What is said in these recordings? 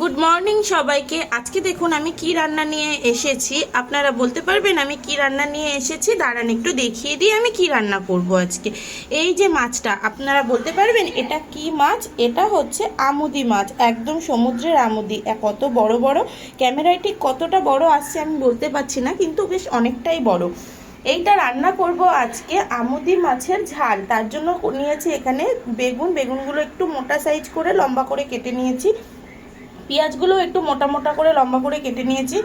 Good morning সবাইকে। আজকে দেখুন আমি কি রান্না নিয়ে এসেছি। আপনারা বলতে পারবেন আমি কি রান্না নিয়ে এসেছি। দাঁড়ান একটু দেখিয়ে দিই আমি কি রান্না করব আজকে। এই যে মাছটা, আপনারা বলতে পারবেন এটা কি মাছ? এটা হচ্ছে আমুদি মাছ, একদম সমুদ্রের আমুদি। কত বড় বড়। ক্যামেরায় ঠিক কতটা বড় আসছে আমি বলতে পারছি না, কিন্তু বেশ অনেকটাই বড়। এইটা রান্না করব আজকে আমুদি মাছের ঝাল। তার জন্য নিয়েছি এখানে বেগুন। বেগুনগুলো একটু মোটা সাইজ করে লম্বা করে কেটে নিয়েছি। পেঁয়াজগুলো একটু মোটা মোটা করে, লম্বা করে কেটে নিয়েছি।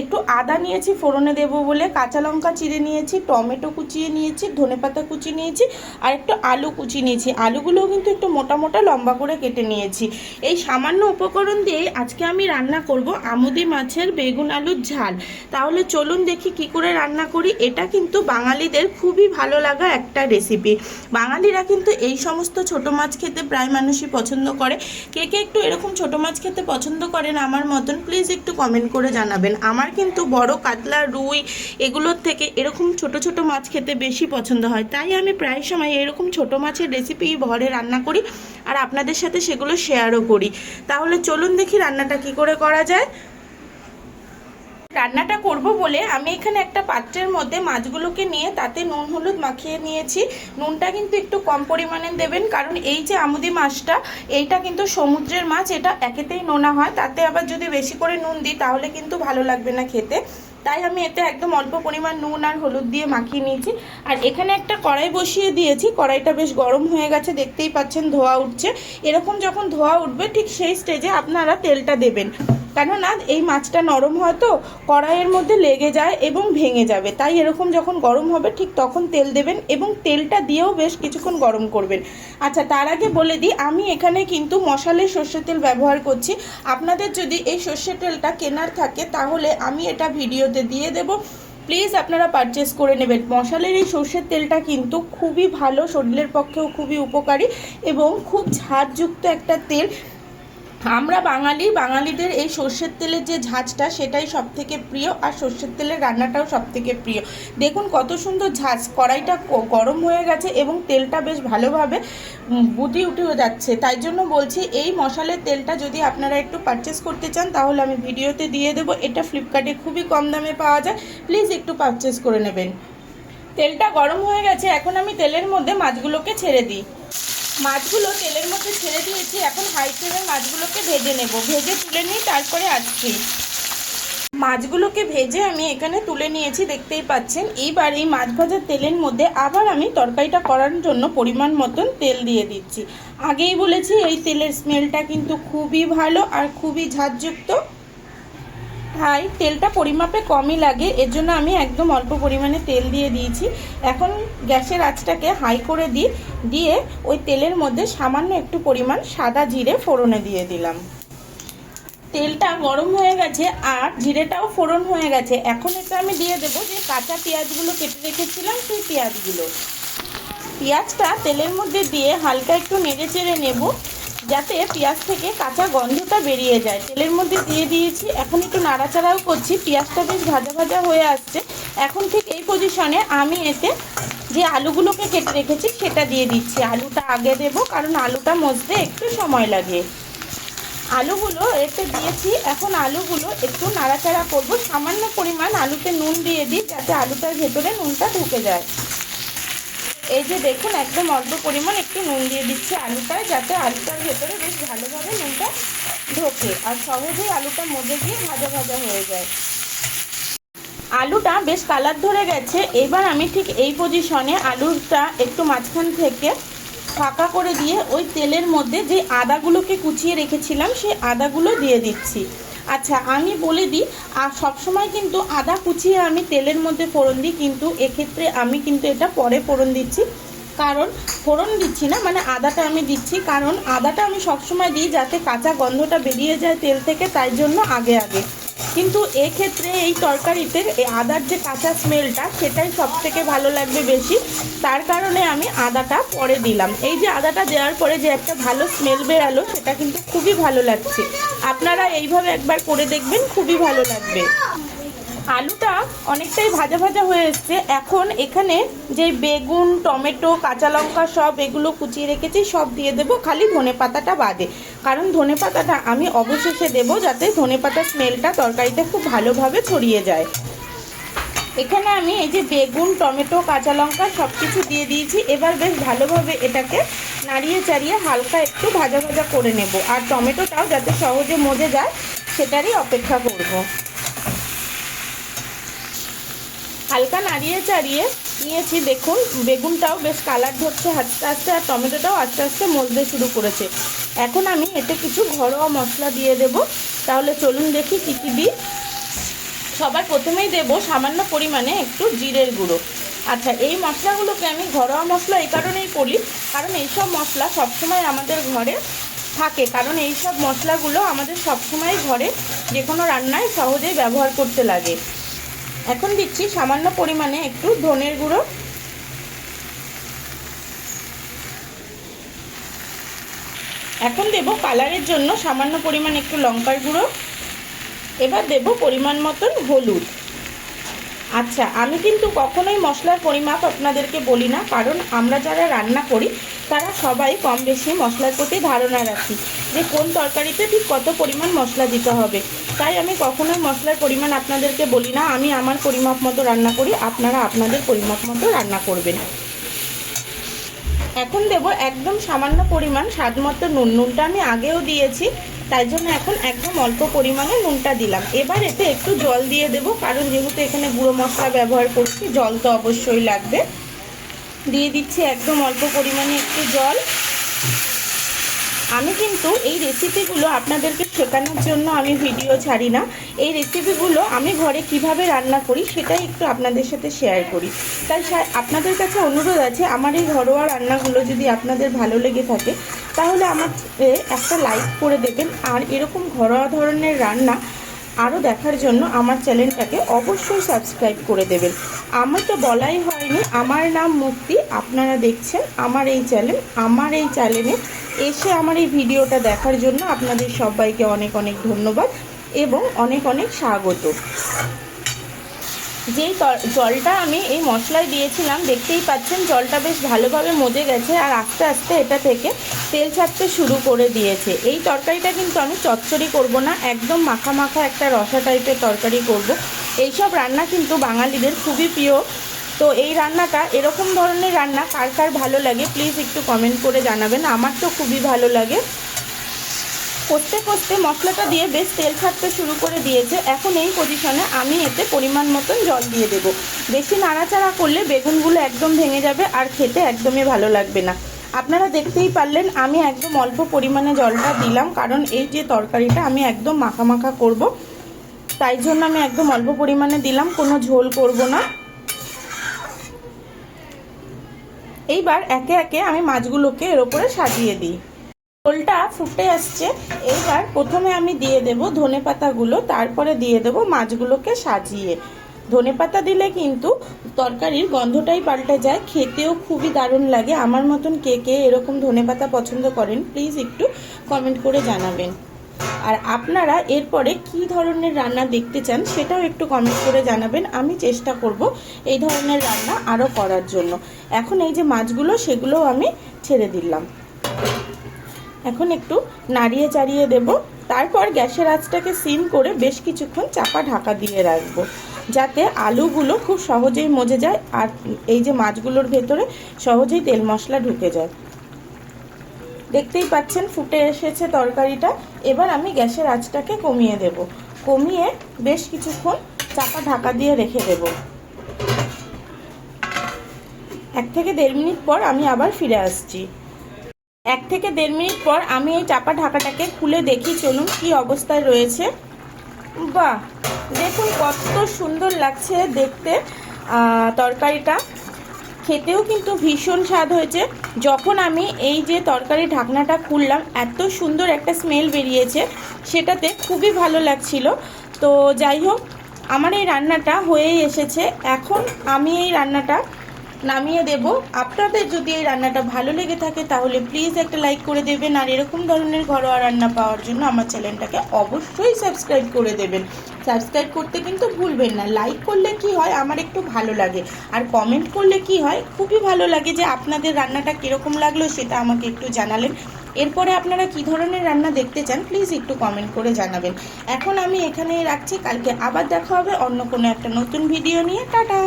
একটু আদা নিয়েছি, ফোড়নে দেবো বলে। কাঁচা লঙ্কা চিড়ে নিয়েছি, টমেটো কুচিয়ে নিয়েছি ধনেপাতা কুচি নিয়েছি, আর একটু আলু কুচি নিয়েছি। আলুগুলোও কিন্তু একটু মোটা মোটা, লম্বা করে কেটে নিয়েছি। এই সামান্য উপকরণ দিয়ে আজকে আমি রান্না করব আমুদি মাছের বেগুন আলুর ঝাল। তাহলে চলুন দেখি কি করে রান্না করি। এটা কিন্তু বাঙালিদের খুবই ভালো লাগা একটা রেসিপি। বাঙালিরা কিন্তু এই সমস্ত ছোট মাছ খেতে প্রায় মানুষই পছন্দ করে। কে কে একটু এরকম ছোট মাছ খেতে পছন্দ করেন আমার মতন প্লিজ একটু কমেন্ট করে জানাবেন। আমার কিন্তু বড় কাতলা, রুই এগুলোর থেকে এরকম ছোট ছোট মাছ খেতে বেশি পছন্দ হয়। তাই আমি প্রায় সময় এরকম ছোট মাছের রেসিপি ঘরে রান্না করি আর আপনাদের সাথে সেগুলো শেয়ারও করি। তাহলে চলুন দেখি রান্নাটা কি করে করা যায়। রান্নাটা করব বলে আমি এখানে একটা পাত্রের মধ্যে মাছগুলোকে নিয়ে তাতে নুন, হলুদ মাখিয়ে নিয়েছি। নুনটা কিন্তু একটু কম পরিমাণে দেবেন, কারণ এই যে আমুদি মাছটা, এইটা কিন্তু সমুদ্রের মাছ, এটা একেতেই নোনা হয়। তাতে আবার যদি বেশি করে নুন দিই, তাহলে কিন্তু ভালো লাগবে না খেতে। তাই আমি এতে একদম অল্প পরিমাণ নুন আর হলুদ দিয়ে মাখিয়ে নিয়েছি। আর এখানে একটা কড়াই বসিয়ে দিয়েছি। কড়াইটা বেশ গরম হয়ে গেছে, দেখতেই পাচ্ছেন ধোয়া উঠছে। এরকম যখন ধোয়া উঠবে, ঠিক সেই স্টেজে আপনারা তেলটা দেবেন। কেননা এই মাছটা নরম হয় তো কড়াইয়ের মধ্যে লেগে যায় এবং ভেঙে যাবে। তাই এরকম যখন গরম হবে ঠিক তখন তেল দেবেন এবং তেলটা দিয়েও বেশ কিছুক্ষণ গরম করবেন। আচ্ছা তার আগে বলে দিই, আমি এখানে কিন্তু মশালে সর্ষের তেল ব্যবহার করছি। আপনাদের যদি এই সর্ষের তেলটা কেনার থাকে তাহলে আমি এটা ভিডিওতে দিয়ে দেবো। প্লিজ আপনারা পারচেস করে নেবেন। মশালের এই সর্ষের তেলটা কিন্তু খুবই ভালো, শরীরের পক্ষেও খুবই উপকারী এবং খুব ঝাঁঝযুক্ত একটা তেল। আমরা বাঙালি, বাঙালিদের এই সর্ষের তেলের যে ঝাঁঝটা সেটাই সব থেকে প্রিয় আর সর্ষের তেলের রান্নাটাও সব থেকে প্রিয়। দেখুন কত সুন্দর ঝাঁঝ কড়াইটা গরম হয়ে গেছে এবং তেলটা বেশ ভালোভাবে বুটি উঠে যাচ্ছে। তাই জন্য বলছি এই মশালের তেলটা যদি আপনারা একটু পারচেস করতে চান, তাহলে আমি ভিডিওতে দিয়ে দেবো। এটা ফ্লিপকার্টে খুবই কম দামে পাওয়া যায়। প্লিজ একটু পারচেস করে নেবেন। তেলটা গরম হয়ে গেছে, এখন আমি তেলের মধ্যে মাছগুলোকে ছেড়ে দিই। মাছগুলো তেলের মধ্যে ছেড়ে দিয়েছি, এখন হাই ফ্লেমে মাছগুলোকে ভেজে নেব। ভেজে তুলে নিই, তারপরে আসছি। মাছগুলোকে ভেজে আমি এখানে তুলে নিয়েছি, দেখতেই পাচ্ছেন। এইবার এই মাছ ভাজার তেলের মধ্যে আবার আমি তরকারিটা করার জন্য পরিমাণ মতন তেল দিয়ে দিচ্ছি। আগেই বলেছি, এই তেলের স্মেলটা কিন্তু খুবই ভালো আর খুবই ঝাঁঝযুক্ত। তাই তেলটা পরিমাপে কমই লাগে, এর জন্য আমি একদম অল্প পরিমাণে তেল দিয়ে দিয়েছি। এখন গ্যাসের আঁচটাকে হাই করে দিই, দিয়ে ওই তেলের মধ্যে সামান্য একটু পরিমাণ সাদা জিরে ফোড়নে দিয়ে দিলাম। তেলটা গরম হয়ে গেছে, আর জিরেটাও ফোড়ন হয়ে গেছে। এখন এটা আমি দিয়ে দেবো যে কাঁচা পেঁয়াজগুলো কেটে রেখেছিলাম, সেই পেঁয়াজগুলো। পেঁয়াজটা তেলের মধ্যে দিয়ে হালকা একটু নেড়ে চেড়ে নেব। যাতে পেঁয়াজ থেকে কাঁচা গন্ধটা বেরিয়ে যায়। তেলের মধ্যে দিয়ে দিয়েছি। এখন একটু নাড়াচাড়াও করছি। পেঁয়াজটা বেশ ভাজা ভাজা হয়ে আসছে। এখন ঠিক এই পজিশনে আমি এতে যে আলুগুলোকে কেটে রেখেছি, সেটা দিয়ে দিচ্ছি। আলুটা আগে দেবো, কারণ আলুটা মজতে একটু সময় লাগে। আলুগুলো এতে দিয়েছি। এখন আলুগুলো একটু নাড়াচাড়া করব। সামান্য পরিমাণ আলুতে নুন দিয়ে দিই, যাতে আলুটার ভেতরে নুনটা ঢুকে যায়। এই যে দেখুন, একদম অল্প পরিমাণ একটু নুন দিয়ে দিচ্ছি আলুটায়, যাতে আলুটার ভেতরে বেশ ভালোভাবে নুনটা ঢোকে আর সহজেই আলুটা মজে গিয়ে ভাজা ভাজা হয়ে যায়। আলুটা বেশ কালার ধরে গেছে। এবার আমি ঠিক এই পজিশনে আলুটা একটু মাঝখান থেকে ফাঁকা করে দিয়ে ওই তেলের মধ্যে যে আদাগুলোকে কুচিয়ে রেখেছিলাম, সেই আদাগুলো দিয়ে দিচ্ছি। আচ্ছা আমি বলে দিই আর সবসময় কিন্তু আদা কুচিয়ে আমি তেলের মধ্যে ফোড়ন দিই, কিন্তু এক্ষেত্রে আমি কিন্তু এটা পরে ফোড়ন দিচ্ছি। কারণ ফোড়ন দিচ্ছি না মানে আদাটা আমি দিচ্ছি, কারণ আদাটা আমি সবসময় দিই যাতে কাঁচা গন্ধটা বেরিয়ে যায় তেল থেকে, তাই জন্য আগে আগে। কিন্তু এক্ষেত্রে এই তরকারিতে আদার যে কাঁচা স্মেলটা সেটাই সব থেকে ভালো লাগবে বেশি। তার কারণে আমি আদাটা পরে দিলাম। এই যে আদাটা দেওয়ার পরে যে একটা ভালো স্মেল বেরালো, সেটা কিন্তু খুবই ভালো লাগছে। আপনারা এইভাবে একবার করে দেখবেন, খুবই ভালো লাগবে। আলুটা অনেকটাই ভাজা ভাজা হয়ে এসছে। এখন এখানে যে বেগুন, টমেটো, কাঁচা লঙ্কা সব এগুলো কুচিয়ে রেখেছি, সব দিয়ে দেবো। খালি ধনে পাতাটা বাদে। কারণ ধনে পাতাটা আমি অবশেষে দেবো যাতে ধনে পাতার স্মেলটা তরকারিতে খুব ভালোভাবে ছড়িয়ে যায়। এখানে আমি এই যে বেগুন, টমেটো, কাঁচা লঙ্কা সব কিছু দিয়ে দিয়েছি। এবার বেশ ভালোভাবে এটাকে নাড়িয়ে চাড়িয়ে হালকা একটু ভাজা ভাজা করে নেব। আর টমেটোটাও যাতে সহজে মজে যায়, সেটারই অপেক্ষা করব। হালকা নাড়িয়ে চাড়িয়ে নিয়েছি, দেখুন, বেগুনটাও বেশ কালার ধরছে আস্তে আস্তে আর টমেটোটাও আস্তে আস্তে মজতে শুরু করেছে। এখন আমি এতে কিছু ঘরোয়া মশলা দিয়ে দেব। তাহলে চলুন দেখি কী কী দিই। সবার প্রথমেই দেব সামান্য পরিমাণে একটু জিরের গুঁড়ো। আচ্ছা এই মশলাগুলোকে আমি ঘরোয়া মশলা এই কারণেই করি, কারণ এইসব মশলা সবসময় আমাদের ঘরে থাকে, কারণ এই সব মশলাগুলো আমাদের সবসময় ঘরে যে কোনো রান্নায় সহজেই ব্যবহার করতে লাগে। এখন দিচ্ছি সামান্য পরিমাণে একটু ধনের গুঁড়ো। এখন দেব কালারের জন্য সামান্য পরিমাণ একটু লঙ্কার গুঁড়ো। এবার দেব পরিমাণ মতন হলুদ। আচ্ছা আমি কিন্তু কখনোই মশলার পরিমাপ আপনাদেরকে বলি না, কারণ আমরা যারা রান্না করি, তারা সবাই কম বেশি মশলার প্রতি ধারণা রাখি যে কোন তরকারিতে ঠিক কত পরিমাণ মশলা দিতে হবে। তাই আমি কখনোই মশলার পরিমাণ আপনাদেরকে বলি না, আমি আমার পরিমাপ মতো রান্না করি, আপনারা আপনাদের পরিমাপ মতো রান্না করবেন। এখন দেব একদম সামান্য পরিমাণ স্বাদ মতো নুন। নুনটা আমি আগেও দিয়েছি তাই জন্য এখন একদম অল্প পরিমাণে নুনটা দিলাম। এবার এতে একটু জল দিয়ে দেব, কারণ যেহেতু এখানে গুঁড়ো মশলা ব্যবহার করছি, জল তো অবশ্যই লাগবে। দিয়ে দিচ্ছি একদম অল্প পরিমাণে একটু জল। আমি কিন্তু এই রেসিপিগুলো আপনাদেরকে শেখানোর জন্য আমি ভিডিও ছাড়ি না। এই রেসিপিগুলো আমি ঘরে কীভাবে রান্না করি সেটাই একটু আপনাদের সাথে শেয়ার করি। তাই আপনাদের কাছে অনুরোধ আছে, আমার এই ঘরোয়া রান্নাগুলো যদি আপনাদের ভালো লেগে থাকে, তাহলে আমার একটা লাইক করে দেবেন। আর এরকম ঘরোয়া ধরনের রান্না আরও দেখার জন্য আমার চ্যানেলটাকে অবশ্যই সাবস্ক্রাইব করে দেবেন। আমার তো বলাই হয়নি, আমার নাম মুক্তি, আপনারা দেখছেন আমার এই চ্যানেল। আমার এই চ্যানেলে এসে আমার এই ভিডিওটা দেখার জন্য আপনাদের সবাইকে অনেক অনেক ধন্যবাদ এবং অনেক অনেক স্বাগত। যেই জলটা আমি এই মশলায় দিয়েছিলাম, দেখতেই পাচ্ছেন জলটা বেশ ভালোভাবে মজে গেছে আর আস্তে আস্তে এটা থেকে তেল ছাড়তে শুরু করে দিয়েছে। এই তরকারিটা কিন্তু আমি চচ্চড়ি করব না, একদম মাখা মাখা একটা রসা টাইপের তরকারি করব। এইসব রান্না কিন্তু বাঙালিদের খুবই প্রিয়। তো এই রান্নাটা এরকম ধরনের রান্না কার কার ভালো লাগে, প্লিজ একটু কমেন্ট করে জানাবেন। আমার তো খুবই ভালো লাগে। কষতে কষতে মশলাটা দিয়ে বেশ তেল ছাড়তে শুরু করে দিয়েছে। এখন এই পজিশনে আমি এতে পরিমাণ মতন জল দিয়ে দেব। বেশি নাড়াচাড়া করলে বেগুনগুলো একদম ভেঙে যাবে আর খেতে একদমই ভালো লাগবে না। আপনারা দেখতেই পারলেন, আমি একদম অল্প পরিমাণে জলটা দিলাম, কারণ এই যে তরকারিটা আমি একদম মাখা মাখা করব। তাই জন্য আমি একদম অল্প পরিমাণে দিলাম, কোনো ঝোল করব না। এইবার একে একে আমি মাছগুলোকে এর ওপরে সাজিয়ে দিই। ঝোলটা ফুটে আসছে। এইবার প্রথমে আমি দিয়ে দেব ধনে পাতাগুলো, তারপরে দিয়ে দেব মাছগুলোকে সাজিয়ে। ধনে পাতা দিলে কিন্তু তরকারির গন্ধটাই পাল্টে যায়, খেতেও খুবই দারুণ লাগে। আমার মতন কে কে এরকম ধনে পাতা পছন্দ করেন প্লিজ একটু কমেন্ট করে জানাবেন। আর আপনারা এরপরে কি ধরনের রান্না দেখতে চান সেটাও একটু কমেন্ট করে জানাবেন। আমি চেষ্টা করব এই ধরনের রান্না আরও করার জন্য। এখন এই যে মাছগুলো, সেগুলোও আমি ছেড়ে দিলাম। এখন একটু নাড়িয়ে চাড়িয়ে দেব। তারপর গ্যাসের আঁচটাকে সিম করে বেশ কিছুক্ষণ চাপা ঢাকা দিয়ে রাখব। যাতে আলুগুলো খুব সহজেই মজে যায় আর এই যে মাছগুলোর ভেতরে সহজেই তেল মশলা ঢুকে যায়। দেখতেই পাচ্ছেন ফুটে এসেছে তরকারিটা। এবার আমি গ্যাসের আঁচটাকে কমিয়ে দেব। কমিয়ে বেশ কিছুক্ষণ চাপা ঢাকা দিয়ে রেখে দেব। এক থেকে দেড় মিনিট পর আমি আবার ফিরে আসছি। এক থেকে দেড় মিনিট পর আমি এই চাপা ঢাকাটাকে খুলে দেখি, চলুন কি অবস্থায় রয়েছে। বাহ দেখুন কত সুন্দর লাগছে দেখতে তরকারিটা। খেতেও কিন্তু ভীষণ স্বাদ হয়েছে। যখন আমি এই যে তরকারি ঢাকনাটা খুললাম, এত সুন্দর একটা স্মেল বেরিয়েছে, সেটাতে খুবই ভালো লাগছিল। তো যাই হোক, আমার এই রান্নাটা হয়েই এসেছে। এখন আমি এই রান্নাটা নামিয়ে দেব। আপনাদের যদি এই রান্নাটা ভালো লেগে থাকে, তাহলে প্লিজ একটা লাইক করে দেবেন। আর এরকম ধরনের ঘরোয়া রান্না পাওয়ার জন্য আমার চ্যানেলটাকে অবশ্যই সাবস্ক্রাইব করে দেবেন। সাবস্ক্রাইব করতে কিন্তু ভুলবেন না। লাইক করলে কি হয়? আমার একটু ভালো লাগে। আর কমেন্ট করলে কি হয়? খুবই ভালো লাগে যে আপনাদের রান্নাটা কীরকম লাগল সেটা আমাকে একটু জানালেন। এরপরে আপনারা কি ধরনের রান্না দেখতে চান প্লিজ একটু কমেন্ট করে জানাবেন। এখন আমি এখানে রাখছি। কালকে আবার দেখা হবে অন্য কোনো একটা নতুন ভিডিও নিয়ে। টাটা!